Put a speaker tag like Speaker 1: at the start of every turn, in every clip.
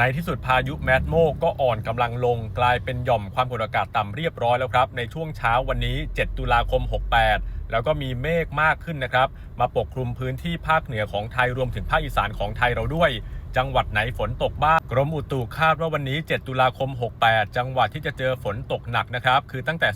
Speaker 1: ในที่สุดพายุแมดโมก็อ่อนกำลังลงกลายเป็นหย่อมความกดอากาศต่ำเรียบร้อยแล้วครับ ในช่วงเช้าวันนี้ 7 ตุลาคม 68 แล้วก็มีเมฆมากขึ้นนะครับ มาปกคลุมพื้นที่ภาคเหนือของไทยรวมถึงภาคอีสานของไทยเราด้วย จังหวัดไหนฝนตกบ้าง กรมอุตุคาดว่าวันนี้ 7 ตุลาคม 68 จังหวัดที่จะเจอฝนตกหนักนะครับ คือตั้งแต่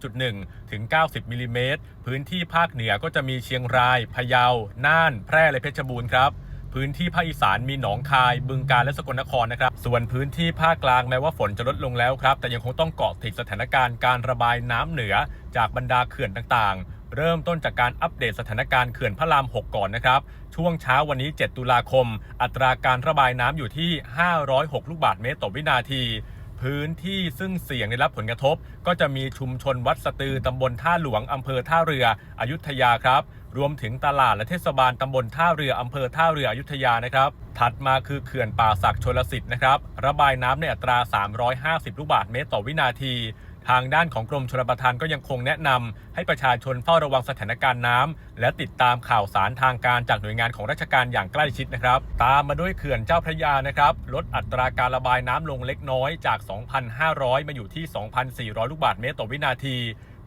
Speaker 1: 35.1 ถึง 90มิลลิเมตรพื้นที่ภาคเหนือก็จะมีเชียงราย พะเยา น่าน แพร่และเพชรบูรณ์ครับ พื้นที่ภาคอีสานมีหนองคาย บึงกาฬและสกลนครนะครับ ส่วนพื้นที่ภาคกลางแม้ว่าฝนจะลดลงแล้วครับ แต่ยังคงต้องเกาะติดสถานการณ์การระบายน้ำเหนือจากบรรดาเขื่อนต่างๆ เริ่มต้นจากการอัปเดตสถานการณ์เขื่อนพระราม 6 ก่อนนะครับ ช่วงเช้าวันนี้ 7 ตุลาคม อัตราการระบายน้ำอยู่ที่ 506 ลูกบาศก์เมตรต่อวินาทีพื้นที่ซึ่งเสี่ยงได้รับผลกระทบ ก็จะมีชุมชนวัดสตือตำบลท่าหลวงอำเภอท่าเรือ อยุธยาครับ รวมถึงตลาดและเทศบาลตำบลท่าเรืออำเภอท่าเรืออยุธยานะครับ ถัดมาคือเขื่อนป่าศักดิ์ชลสิทธิ์นะครับ ระบายน้ำในอัตรา 350 ลูกบาศก์เมตรต่อวินาที ทางด้านของกรมชลประทานก็ยังคงแนะนำให้ประชาชนเฝ้าระวังสถานการณ์น้ำและติดตามข่าวสารทางการจากหน่วยงานของราชการอย่างใกล้ชิดนะครับ ตามมาด้วยเขื่อนเจ้าพระยานะครับ ลดอัตราการระบายน้ำลงเล็กน้อยจาก 2,500 มาอยู่ที่ 2,400 ลูกบาศก์เมตรต่อวินาที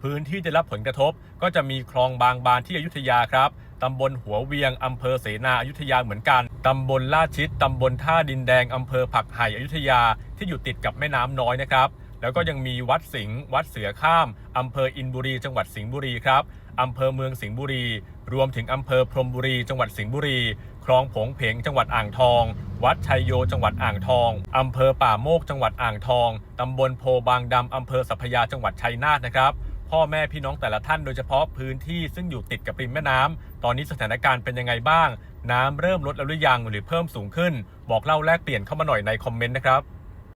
Speaker 1: พื้นที่ได้รับผลกระทบ ก็จะมีคลองบางบานที่อยุธยาครับตำบลหัวเวียงอำเภอเสนาอยุธยาเหมือนกัน ตำบลลาดชิด ตำบลท่าดินแดงอำเภอผักไห่อยุธยาที่อยู่ติดกับแม่น้ำน้อยนะครับ แล้วก็ยังมีวัดสิงห์วัดเสือข้ามอำเภออินบุรี จังหวัดสิงห์บุรีครับอำเภอเมืองสิงห์บุรี รวมถึงอำเภอพรมบุรี จังหวัดสิงห์บุรี คลองผงเพงจังหวัดอ่างทอง วัดชัยโย จังหวัดอ่างทอง อำเภอป่าโมก จังหวัดอ่างทอง ตำบลโพบางดำอำเภอสัพยา จังหวัดชัยนาทนะครับ พ่อแม่พี่น้องแต่ละท่านโดยเฉพาะพื้นที่ซึ่งอยู่ติดกับริมแม่น้ำตอนนี้สถานการณ์เป็นยังไงบ้าง น้ำเริ่มลดแล้วหรือยังหรือเพิ่มสูงขึ้น บอกเล่าแลกเปลี่ยนเข้ามาหน่อยในคอมเมนต์นะครับ